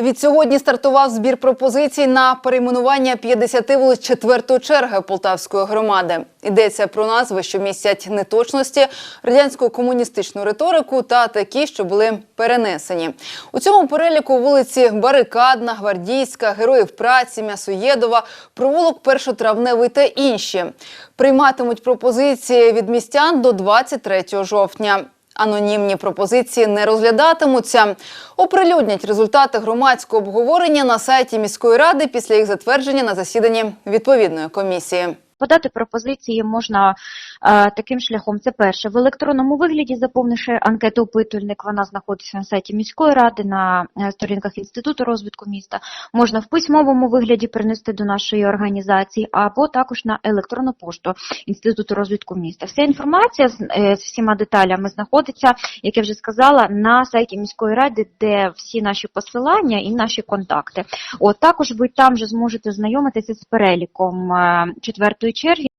Відсьогодні стартував збір пропозицій на перейменування 50 вулиць четвертої черги Полтавської громади. Йдеться про назви, що містять неточності, радянську комуністичну риторику та такі, що були перенесені. У цьому переліку вулиці Барикадна, Гвардійська, Героїв праці, М'ясоєдова, провулок Першотравневий та інші. Прийматимуть пропозиції від містян до 23 жовтня. Анонімні пропозиції не розглядатимуться. Оприлюднять результати громадського обговорення на сайті міської ради після їх затвердження на засіданні відповідної комісії. Подати пропозиції можна таким шляхом. Це перше в електронному вигляді, заповнивши анкету опитувальник. Вона знаходиться на сайті міської ради, на е, сторінках інституту розвитку міста. Можна в письмовому вигляді принести до нашої організації, або також на електронну пошту інституту розвитку міста. Вся інформація з, е, з всіма деталями знаходиться, як я вже сказала, на сайті міської ради, де всі наші посилання і наші контакти. От також ви там же зможете знайомитися з переліком е, четвертої черги.